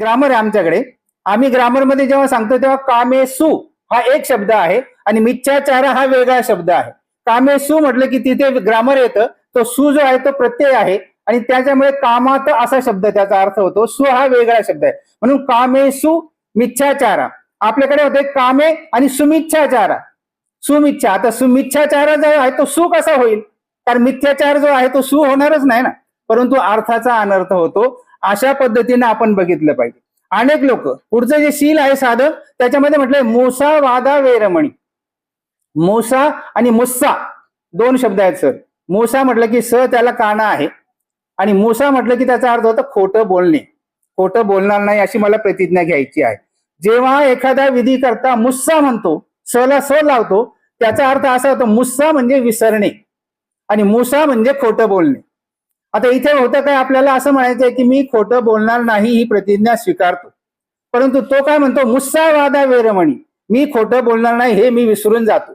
Grammar आहे आमच्याकडे. आम्ही ग्रामरमध्ये जेव्हा सांगतो तेव्हा कामेसू हा एक शब्द आहे आणि मिथ्याचार हा वेगळा शब्द आहे. कामेसू म्हटलं की तिथे ग्रामर येतं तो सु जो आहे तो प्रत्यय आहे आणि त्याच्यामुळे कामात असा शब्द त्याचा अर्थ होतो सु हा वेगळा शब्द आहे. म्हणून कामेसु मिथ्याचारा आपल्याकडे होते कामे आणि सुमिच्छाचारा सुमिच्छा आता सुमिच्छाचारा जो आहे तो सु कसा होईल? कारण मिथ्याचार जो आहे तो सु होणारच नाही ना. परंतु अर्थाचा अनर्थ होतो. अशा पद्धतीने आपण बघितलं पाहिजे. अनेक लोक पुढचं जे शील आहे साधं त्याच्यामध्ये म्हटलंय मोसा वादा वेरमणी. मोसा आणि मुस्सा दोन शब्द आहेत सर. मोसा म्हटलं की स त्याला काना आहे. आणि मुसा म्हटलं की त्याचा अर्थ होता खोटं बोलणे. खोटं बोलणार नाही अशी मला प्रतिज्ञा घ्यायची आहे. जेव्हा एखादा विधी करता मुस्सा म्हणतो स ला स लावतो त्याचा अर्थ असा होतो मुस्सा म्हणजे विसरणे. आणि मुसा म्हणजे खोटं बोलणे. आता इथे होतं काय? आपल्याला असं म्हणायचंय की मी खोटं बोलणार नाही ही प्रतिज्ञा स्वीकारतो. परंतु तो काय म्हणतो? मुस्सा वादा वेरमणी. मी खोटं बोलणार नाही हे मी विसरून जातो.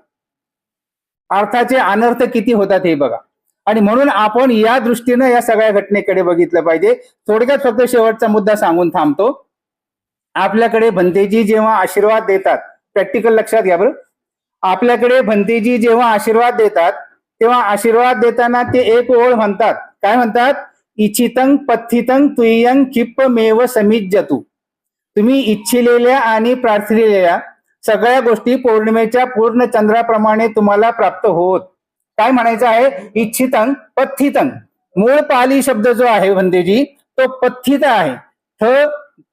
अर्थाचे अनर्थ किती होतात हे बघा. आणि म्हणून आपण या दृष्टीनं या सगळ्या घटनेकडे बघितलं पाहिजे. थोडक्यात फक्त शेवटचा मुद्दा सांगून थांबतो. आपल्याकडे भंतेजी जेव्हा आशीर्वाद देतात प्रॅक्टिकल लक्षात घ्या बरं. आपल्याकडे भंतेजी जेव्हा आशीर्वाद देतात तेव्हा आशीर्वाद देताना ते एक ओळ म्हणतात. काय म्हणतात? इच्छितंग पथितंग तुयंग किप्प मेव समिज्जतू. तुम्ही इच्छिलेल्या आणि प्रार्थिलेल्या सगळ्या गोष्टी पौर्णिमेच्या पूर्ण चंद्राप्रमाणे तुम्हाला प्राप्त होत. काय म्हणायचं आहे? इच्छितंग पथितंग मूळ पाली शब्द जो आहे वंदेजी तो पथित आहे. थ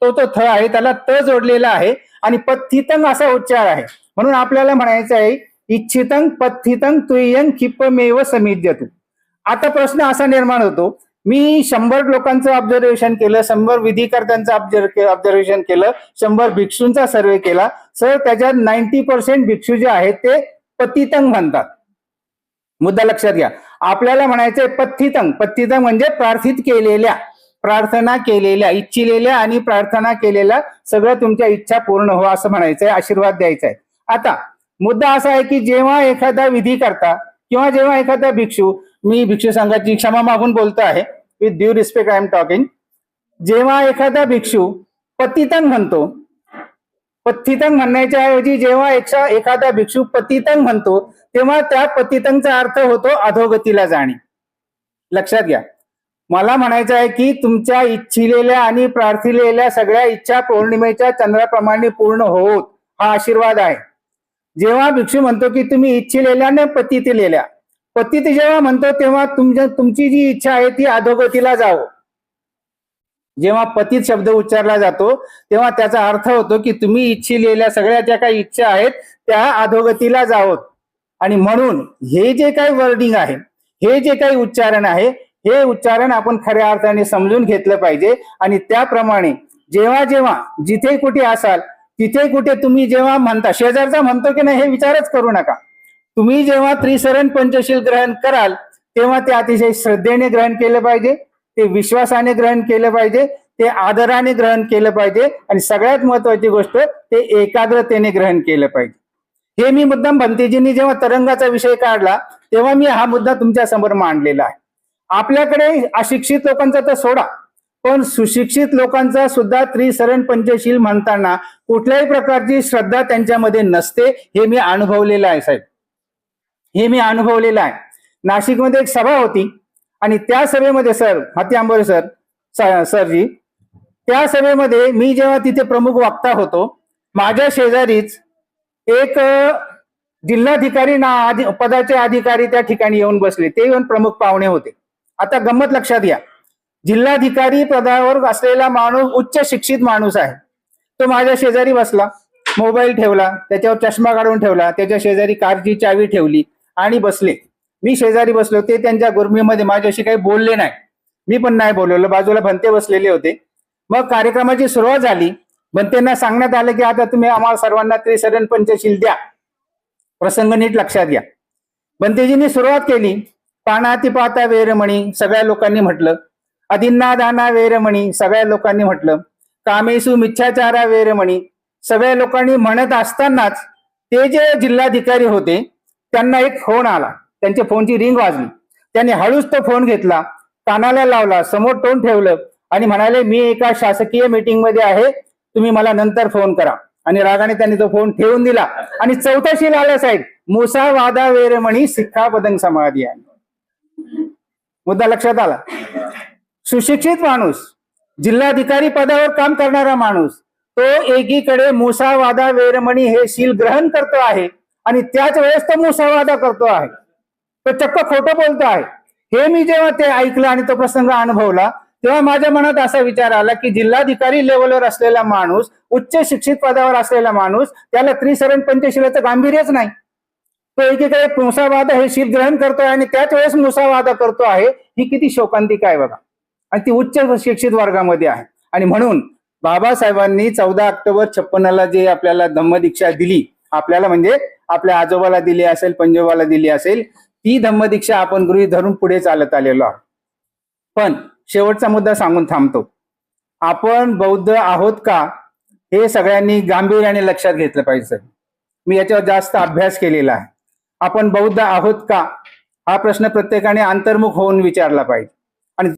तो तो थ आहे त्याला त जोडलेला आहे आणि पथितंग असा उच्चार आहे. म्हणून आपल्याला म्हणायचं आहे इच्छितंग पथितंग तुयंग किप्पमेव समिज्जतू. आता प्रश्न असा निर्माण होतो मी शंभर लोकांचं ऑब्झर्वेशन केलं शंभर विधीकर्त्यांचं ऑब्झर्वेशन केलं शंभर भिक्षूंचा सर्वे केला सर त्याच्यात नाईन्टी पर्सेंट भिक्षू जे आहेत ते पतितंग म्हणतात. मुद्दा लक्षात घ्या. आपल्याला म्हणायचंय पथितंग पथितंग म्हणजे प्रार्थित केलेल्या प्रार्थना केलेल्या इच्छिलेल्या आणि प्रार्थना केलेल्या सगळं तुमच्या इच्छा पूर्ण हो असं म्हणायचंय आशीर्वाद द्यायचा आहे आता मुद्दा असा आहे की जेव्हा एखादा विधी करता किंवा जेव्हा एखादा भिक्षू मी भिक्षू संघाची क्षमा मागून बोलतो आहे. With due respect I am talking जेव्हा एखादा भिक्षू पतितंग म्हणतो पतितंग म्हणण्याच्या ऐवजी जेव्हा एखादा भिक्षू पतितंग म्हणतो तेव्हा त्या पतितंगचा अर्थ होतो अधोगतीला जाणे. लक्षात घ्या. मला म्हणायचं आहे की तुमच्या इच्छिलेल्या आणि प्रार्थिलेल्या सगळ्या इच्छा पौर्णिमेच्या चंद्राप्रमाणे पूर्ण होत हा आशीर्वाद आहे. जेव्हा भिक्षू म्हणतो की तुम्ही इच्छिलेल्या ने पतितलेल्या पतित जेव्हा म्हणतो तेव्हा तुमच्या तुमची जी इच्छा आहे ती अधोगतीला जावं. जेव्हा पतीत शब्द उच्चारला जातो तेव्हा त्याचा अर्थ होतो की तुम्ही इच्छिलेल्या सगळ्या ज्या काही इच्छा आहेत त्या अधोगतीला जावत आणि म्हणून हे जे काही वर्डिंग आहे हे जे काही उच्चारण आहे हे उच्चारण आपण खऱ्या अर्थाने समजून घेतलं पाहिजे. आणि त्याप्रमाणे जेव्हा जेव्हा जिथे कुठे असाल तिथे कुठे तुम्ही जेव्हा म्हणता शेजारचा म्हणतो की नाही हे विचारच करू नका. तुम्ही जेव्हा त्रिसरण पंचशील ग्रहण कराल तेव्हा ते अतिशय श्रद्धेने ग्रहण केलं पाहिजे ते विश्वासाने ग्रहण केलं पाहिजे ते आदराने ग्रहण केलं पाहिजे आणि सगळ्यात महत्वाची गोष्ट ते एकाग्रतेने ग्रहण केलं पाहिजे. हे मी मुद्दाम भंतेजींनी जेव्हा तरंगाचा विषय काढला तेव्हा मी हा मुद्दा तुमच्यासमोर मांडलेला आहे. आपल्याकडे अशिक्षित लोकांचा तर सोडा पण सुशिक्षित लोकांचा सुद्धा त्रिसरण पंचशील म्हणताना कुठल्याही प्रकारची श्रद्धा त्यांच्यामध्ये नसते हे मी अनुभवलेलं आहे साहेब. हे मी अनुभवलेलं आहे. नाशिकमध्ये एक सभा होती आणि त्या सभेमध्ये सर हाती आंबोरे सर सरजी त्या सभेमध्ये मी जेव्हा तिथे प्रमुख वक्ता होतो माझ्या शेजारीच एक जिल्हाधिकारी ना आधी पदाचे अधिकारी त्या ठिकाणी येऊन बसले. ते येऊन प्रमुख पाहुणे होते. आता गंमत लक्षात घ्या. जिल्हाधिकारी पदावर असलेला माणूस उच्च शिक्षित माणूस आहे. तो माझ्या शेजारी बसला मोबाईल ठेवला त्याच्यावर चष्मा काढून ठेवला त्याच्या शेजारी कारची चावी ठेवली आणि बसले. मी शेजारी बसलो ते त्यांच्या गुरमीमध्ये माझ्याशी काही बोलले नाही. मी पण नाही बोलवलं बाजूला भंते बसलेले होते. मग कार्यक्रमाची सुरुवात झाली. भंतेंना सांगण्यात आलं की आता तुम्ही आम्हाला सर्वांना त्रिसरण पंचशील द्या. प्रसंग नीट लक्षात घ्या. भंतेजींनी सुरुवात केली. पानाती पाहता वेरमणी सगळ्या लोकांनी म्हटलं. अधिन्ना दाना वेरमणी सगळ्या लोकांनी म्हटलं. कामेसु मिच्छाचारा वेरमणी सगळ्या लोकांनी म्हणत असतानाच ते जे जिल्हाधिकारी होते त्यांना एक फोन आला. त्यांच्या फोनची रिंग वाजली. त्यांनी हळूच तो फोन घेतला. कानाला लावला समोर तोंड ठेवलं आणि म्हणाले मी एका शासकीय मीटिंगमध्ये आहे. तुम्ही मला नंतर फोन करा. आणि रागाने त्यांनी तो फोन ठेवून दिला. आणि चौथा शील आला साहेब मुसा वादा वेरमणी सिक्खा पदंग समाधी आहे. मुद्दा लक्षात आला. सुशिक्षित माणूस जिल्हाधिकारी पदावर काम करणारा माणूस तो एकीकडे मुसावादा वेरमणी हे शील ग्रहण करतो आहे. आणि त्याच वेळेस तो मुसावादा करतो आहे. तो चक्क खोटं बोलतो आहे. हे मी जेव्हा ते ऐकलं आणि तो प्रसंग अनुभवला तेव्हा माझ्या मनात असा विचार आला की जिल्हाधिकारी लेवलवर असलेला माणूस उच्च शिक्षित पदावर असलेला माणूस त्याला त्रिसरण पंचशिलाचं गांभीर्यच नाही. तो एकीकडे मुसावादा हे शीत ग्रहण करतोय आणि त्याच वेळेस मुसावादा करतो आहे. ही किती शोकांतिका आहे बघा. आणि ती उच्च शिक्षित वर्गामध्ये आहे. आणि म्हणून बाबासाहेबांनी चौदा ऑक्टोबर छप्पन्नला जे आपल्याला धम्मदीक्षा दिली आपल्याला म्हणजे आपल्या आजोबाला दिली असेल पंजोबाला दिली असेल ती धम्मदीक्षा आपण गृहीत धरून पुढे चालत आलेलो आहोत. पण शेवटचा मुद्दा सांगून थांबतो. आपण बौद्ध आहोत का हे सगळ्यांनी गांभीर्याने लक्षात घेतलं पाहिजे. मी याच्यावर जास्त अभ्यास केलेला आहे. आपण बौद्ध आहोत का हा प्रश्न प्रत्येकाने अंतर्मुख होऊन विचारला पाहिजे.